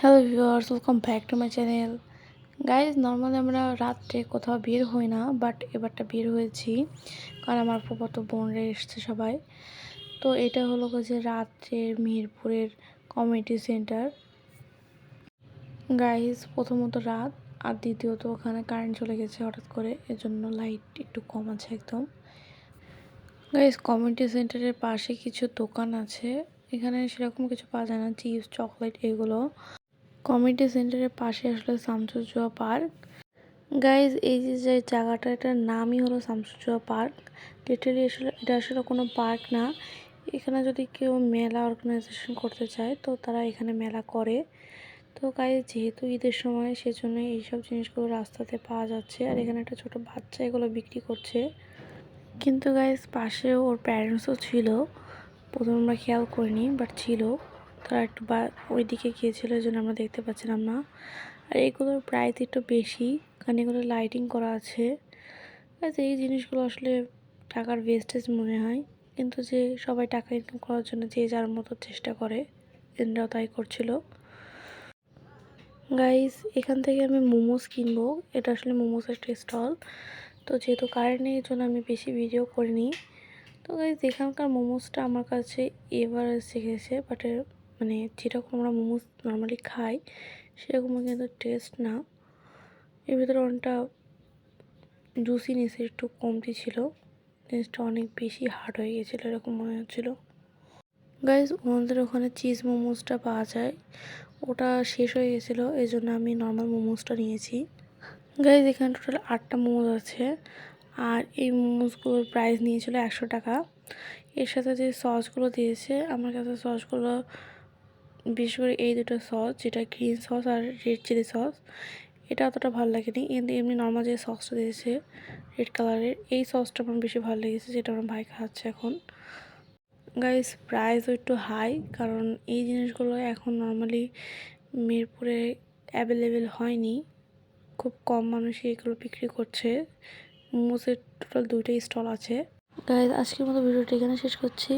Hello viewers welcome back to my channel guys normally আমরা রাত্রে কোথাও বের হই না বাট এবারটা বের হয়েছি, কারণ আমার ফুফাতো বোনরা এসছে সবাই। তো এটা হলো যে রাত্রের মিরপুরের কমিউনিটি সেন্টার গাইজ প্রথমত রাত, আর দ্বিতীয়ত ওখানে কারেন্ট চলে গেছে হঠাৎ করে, এজন্য লাইট একটু কম আছে একদম। গাইজ কমিউনিটি সেন্টারের পাশে কিছু দোকান আছে, এখানে সেরকম কিছু পাওয়া যায় না চিপস চকলেট এগুলো। কমিউনিটি সেন্টারের পাশে আসলে শামসুজুয়া পার্ক। গাইজ এই যে যে জায়গাটা এটার নামই হলো শামসুজুয়া পার্ক। লিটারালি আসলে, এটা আসলে কোনো পার্ক না। এখানে যদি কেউ মেলা অর্গানাইজেশন করতে চায়, তো তারা এখানে মেলা করে। তো গাইজ যেহেতু ঈদের সময় সেজন্য এইসব জিনিসগুলো রাস্তাতে পাওয়া যাচ্ছে। আর এখানে একটা ছোট বাচ্চা এগুলো বিক্রি করছে। কিন্তু গাইজ পাশে ওর প্যারেন্টসও ছিল। প্রথমে আমরা খেয়াল করিনি বাট ছিল। তারা একটু বা ওই দিকে গিয়েছিল, এই জন্য আমরা দেখতে পাচ্ছিলাম না। আর এগুলোর প্রাইস একটু বেশি, কারণ এগুলো লাইটিং করা আছে। আর এই জিনিসগুলো আসলে টাকার ওয়েস্টেজ মনে হয়। কিন্তু যে সবাই টাকা ইনকাম করার জন্য যে যার মতো চেষ্টা করে, এনরাও তাই করছিল। গাইস এখান থেকে আমি মোমোস কিনবো। এটা আসলে মোমোস একটা স্টল তো যেহেতু কারেন্ট নেই জন্য আমি বেশি ভিডিও করিনি। তো গাইজ এখানকার মোমোসটা আমার কাছে এবার শিখেছে বাট মানে যেরকম আমরা মোমোস নর্মালি খাই সেরকম কিন্তু টেস্ট না। এর ভিতরে অনেকটা জুসিনেস একটু কমতি ছিল। জিনিসটা অনেক বেশি হার্ড হয়ে গেছিল, এরকম মনে হচ্ছিল। গাইজ ওনাদের ওখানে চিজ মোমোসটা পাওয়া যায়। ওটা শেষ হয়ে গেছিল এই জন্য আমি নর্মাল মোমোসটা নিয়েছি। গাইজ এখানে টোটাল আটটা মোমোস আছে। আর এই মোমোসগুলোর প্রাইস নিয়েছিল একশো টাকা। এর সাথে যে সসগুলো দিয়েছে, আমার কাছে সসগুলো বিশেষ করে এই দুটো সস, যেটা গ্রিন সস আর রেড চিলি সস, এটা অতটা ভালো লাগেনি। কিন্তু এমনি নর্মাল যে সসটা দিয়েছে রেড কালারের এই সসটা আমার বেশি ভালো লেগেছে, যেটা আমার ভাই খাচ্ছে এখন। গাইস প্রাইসও একটু হাই কারণ এই জিনিসগুলো এখন নর্মালি মিরপুরে অ্যাভেলেবেল হয়নি। খুব কম মানুষই এগুলো বিক্রি করছে। মোমোসের টোটাল দুইটাই স্টল আছে। গাইজ আজকের মতো ভিডিওটি এখানে শেষ করছি।